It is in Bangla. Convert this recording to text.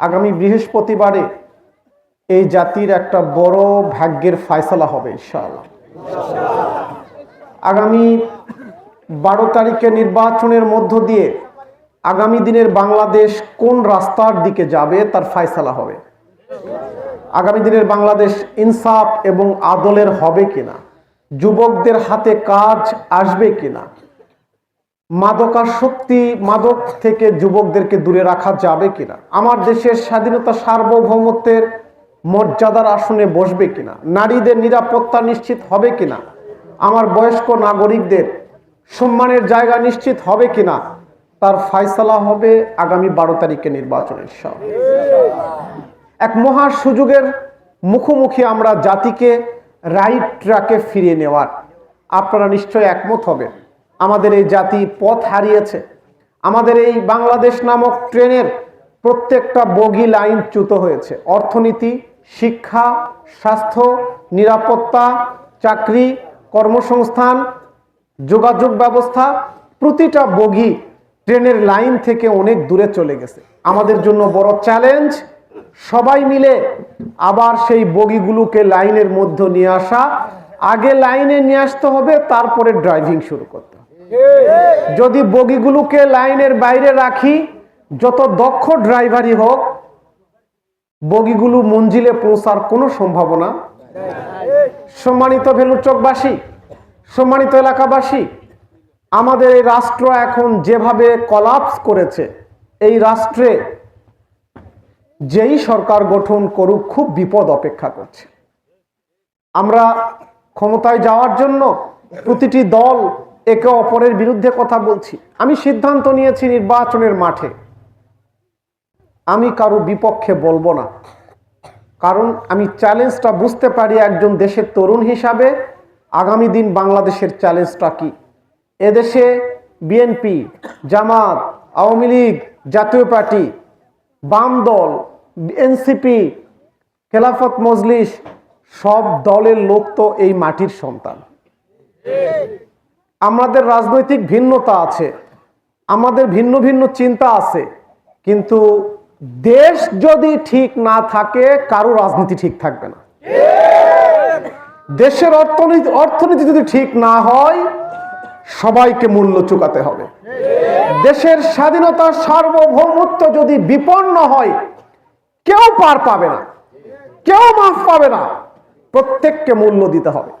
আগামী বৃহস্পতিবারে এই জাতির একটা বড় ভাগ্যের ফয়সলা হবে, ইনশাআল্লাহ। আগামী বারো তারিখে নির্বাচনের মধ্য দিয়ে আগামী দিনের বাংলাদেশ কোন রাস্তার দিকে যাবে তার ফয়সলা হবে। আগামী দিনের বাংলাদেশ ইনসাফ এবং আদলের হবে কিনা? যুবকদের হাতে কাজ আসবে কিনা? মাদকাসক্তি মাদক থেকে যুবকদেরকে দূরে রাখা যাবে কিনা? আমার দেশের স্বাধীনতা সার্বভৌমত্বের মর্যাদার আসনে বসবে কিনা? নারীদের নিরাপত্তা নিশ্চিত হবে কিনা? আমার বয়স্ক নাগরিকদের সম্মানের জায়গা নিশ্চিত হবে কিনা? তার ফায়সালা হবে আগামী বারো তারিখে নির্বাচনের সব এক মহা সুযোগের মুখোমুখি আমরা জাতিকে রাইট ট্র্যাকে ফিরিয়ে নেওয়ার। আপনারা নিশ্চয় একমত হবেন। আমাদের এই জাতি পথ হারিয়েছে। আমাদের এই বাংলাদেশ নামক ট্রেনের প্রত্যেকটা বগি লাইন চ্যুত হয়েছে। অর্থনীতি, শিক্ষা, স্বাস্থ্য, নিরাপত্তা, চাকরি, কর্মসংস্থান, যোগাযোগ ব্যবস্থা, প্রতিটা বগি ট্রেনের লাইন থেকে অনেক দূরে চলে গেছে। আমাদের জন্য বড় চ্যালেঞ্জ, সবাই মিলে আবার সেই বগিগুলোকে লাইনের মধ্যে নিয়ে আসা। আগে লাইনে নিয়ে আসতে হবে, তারপরে ড্রাইভিং শুরু করতে যদি বগিগুলোকে লাইনের বাইরে রাখি, যত দক্ষ ড্রাইভারই হোক, বগিগুলো মঞ্জিলে পৌঁছার কোনো সম্ভাবনা সম্মানিত ভেলুচকবাসী সম্মানিত এলাকাবাসী, আমাদের এই রাষ্ট্র এখন যেভাবে কলাপস করেছে, এই রাষ্ট্রে যেই সরকার গঠন করুক, খুব বিপদ অপেক্ষা করছে। আমরা ক্ষমতায় যাওয়ার জন্য প্রতিটি দল একে অপরের বিরুদ্ধে কথা বলছি। আমি সিদ্ধান্ত নিয়েছি নির্বাচনের মাঠে। আমি কারও বিপক্ষে বলব না। কারণ আমি চ্যালেঞ্জটা বুঝতে পারি একজন দেশের তরুণ হিসাবে। আগামী দিন বাংলাদেশের চ্যালেঞ্জটা কি? এদেশে বিএনপি, জামাত, আওয়ামী লীগ, জাতীয় পার্টি, বাম দল, এনসিপি, খেলাফত মজলিস, সব দলের লোক তো এই মাটির সন্তান। আমাদের রাজনৈতিক ভিন্নতা আছে, আমাদের ভিন্ন ভিন্ন চিন্তা আছে, কিন্তু দেশ যদি ঠিক না থাকে, কারও রাজনীতি ঠিক থাকবে না। দেশের অর্থনীতি অর্থনীতি যদি ঠিক না হয়, সবাইকে মূল্য চুকাতে হবে। দেশের স্বাধীনতার সার্বভৌমত্ব যদি বিপন্ন হয়, কেউ পার পাবে না, কেউ মাফ পাবে না, প্রত্যেককে মূল্য দিতে হবে।